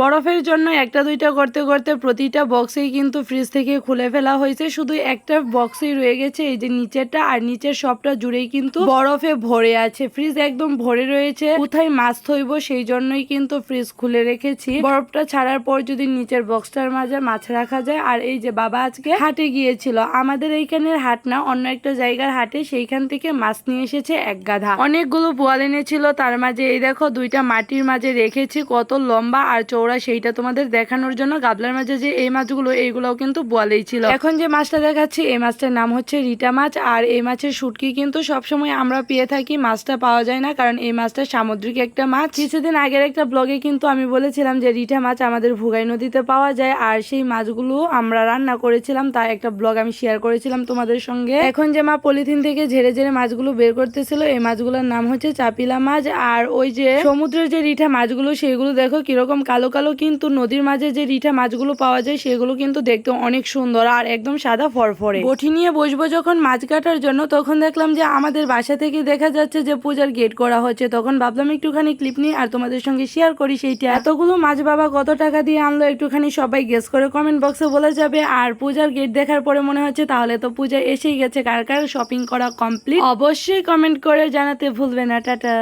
বরফের জন্য একটা, দুইটা করতে করতে প্রতিটা বক্সেই কিন্তু ফ্রিজ থেকে খুলে ফেলা হয়েছে। শুধু একটা বক্সেই রয়ে গেছে, এই যে নিচেরটা আর নিচের সবটা জুড়েই কিন্তু বরফে ভরে আছে। ফ্রিজ একদম ভরে রয়েছে, কোথায় মাছ থইব সেই জন্যই কিন্তু ফ্রিজ খুলে রেখেছি। বরফটা ছাড়ার পর যদি নিচের বক্সটার মাঝে মাছ রাখা যায়, আর এই যে বাবা আজকে হাটে গিয়েছিল, আমাদের এইখানের হাট না, অন্য একটা জায়গার হাটে সেইখান থেকে মাছ নিয়ে এসেছে এক গাধা। অনেকগুলো পোয়াল এনেছিল, তার মাঝে এই দেখো দুইটা মাটির মাঝে রেখেছি, কত লম্বা আর চৌড়া সেইটা তোমাদের দেখানোর জন্য গাবলার মাঝে যে এই মাছগুলো, এইগুলোও কিন্তু বোয়ালেই ছিল। এখন যে মাছটা দেখাচ্ছি, এই মাছটার নাম হচ্ছে রিটা মাছ, আর এই মাছের শুটকি কিন্তু সবসময় আমরা পেয়ে থাকি, মাছটা পাওয়া যায় না, কারণ এই মাছটা সামুদ্রিক একটা মাছ। কিছুদিন আগের একটা ব্লগে কিন্তু আমি বলেছিলাম যে রিটা মাছ আমাদের ভুগাই নদীতে পাওয়া যায়, আর সেই মাছগুলো আমরা রান্না করেছিলাম তার একটা ব্লগ আমি শেয়ার করেছিলাম তোমাদের সঙ্গে। এখন যে মা পলিথিন থেকে ঝেড়ে ঝেড়ে মাছগুলো বের করতেছিল, এই মাছগুলোর নাম হচ্ছে চাপিলা মাছ, আর ওই যে সমুদ্রের যে রিঠা মাছগুলো, সেগুলো দেখো কীরকম কালো কালো কিন্তু নদীর মাঝে যে রিঠা মাছগুলো পাওয়া যায়, সেগুলো কিন্তু দেখতে অনেক সুন্দর আর একদম সাদা ফরফরে। বটি নিয়ে বসবো যখন মাছ কাটার জন্য, তখন দেখলাম যে আমাদের বাসা থেকে দেখা যাচ্ছে যে পূজার গেট করা হচ্ছে। তখন ভাবলাম একটুখানি ক্লিপ নিয়ে আর তোমাদের সঙ্গে শেয়ার করি সেইটা। এতগুলো মাছ বাবা কত টাকা দিয়ে আনলো একটুখানি সবাই গেস করে কমেন্ট বক্সে বলে যাবে। আর পূজার গেট দেখার পরে মনে হচ্ছে তাহলে তো পূজা এসেই গেছে। কার কার শপিং করা কমপ্লিট অবশ্যই কমেন্ট করে জানাতে ভুলবে না। টাটা।